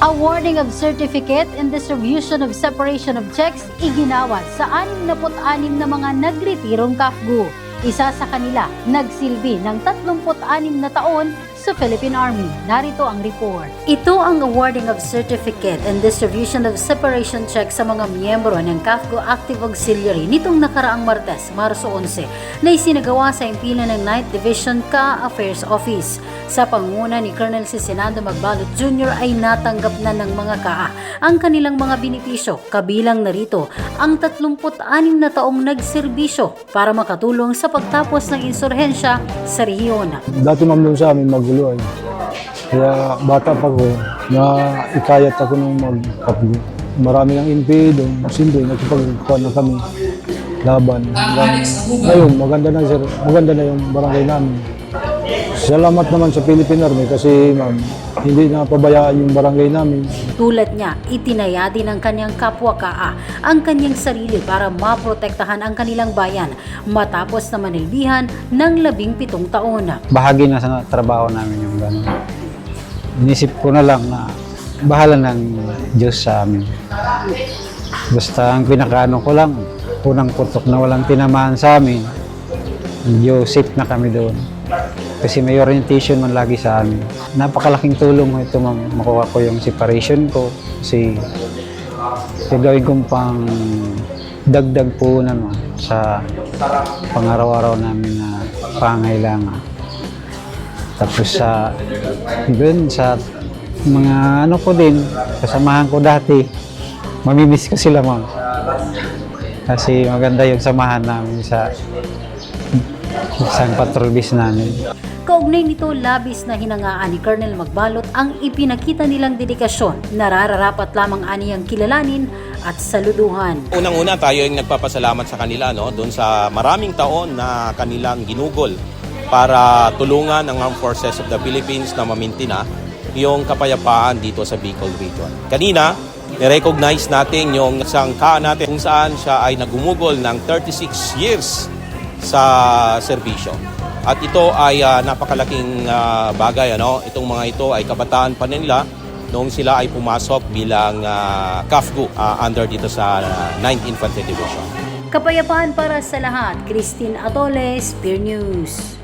Awarding of certificate and distribution of separation of checks iginawad sa 66 na mga nagretirong kafgu. Isa sa kanila nagsilbi ng 36 na taon sa Philippine Army. Narito ang report. Ito ang awarding of certificate and distribution of separation check sa mga miyembro ng CAFGO Active Auxiliary nitong nakaraang Martes, Marso 11, na isinagawa sa impilan ng 9th Division Ka Affairs Office. Sa panguna ni Colonel Senado Magbalot Jr. ay natanggap na ng mga KAA ang kanilang mga benepisyo, kabilang narito ang 36 na taong nagserbisyo para makatulong sa pagtapos ng insurhensya sa rehiyon. Dati ma'am sa amin magulo ay. Kaya bata pa ko, na ikayat ako nung magkapgo. Marami ng NPA doon. Siyempre, nagkipagkuhan na kami. Laban. Hanggang ngayon, maganda na, sir. maganda na yung barangay namin. Salamat naman sa Philippine Army kasi ma'am, hindi na pabayaan yung barangay namin. Tulad niya, itinaya din ng kanyang kapwa kaa ang kanyang sarili para maprotektahan ang kanilang bayan matapos na manilbihan ng labing pitong taon. bahagi na sa trabaho namin yung gano'n. Inisip ko na lang na bahala ng Diyos sa amin. Basta ang pinakaano ko lang, unang putok na walang tinamaan sa amin, medyo safe na kami doon. Kasi may orientation man lagi sa amin. Napakalaking tulong ito mang makuha ko yung separation ko. Kasi gagawin kong pang dagdag po naman sa pangaraw-araw namin na pangailangan. Tapos sa dun sa mga ano ko din, kasamahan ko dati, mamimiss ko sila ma'am. Kasi maganda yung samahan namin sa isang patrol namin. Kaugnay nito, labis na hinangaan ni Colonel Magbalot ang ipinakita nilang dedikasyon. Nararapat lamang aniyang kilalanin at saluduhan. Unang-una tayo yung nagpapasalamat sa kanila no doon sa maraming taon na kanilang ginugol para tulungan ang Armed Forces of the Philippines na mamintina yung kapayapaan dito sa Bicol Region. Kanina, ni-recognize natin yung isang kaan natin kung saan siya ay nagumugol ng 36 years sa serbisyo. At ito ay ah, napakalaking ah, bagay ano. Itong mga ito ay kabataan pa nila noong sila ay pumasok bilang uh, CAFGU ah, under dito sa ah, 9th Infantry Division. Kapayapaan para sa lahat. Christine Atoles, Spear News.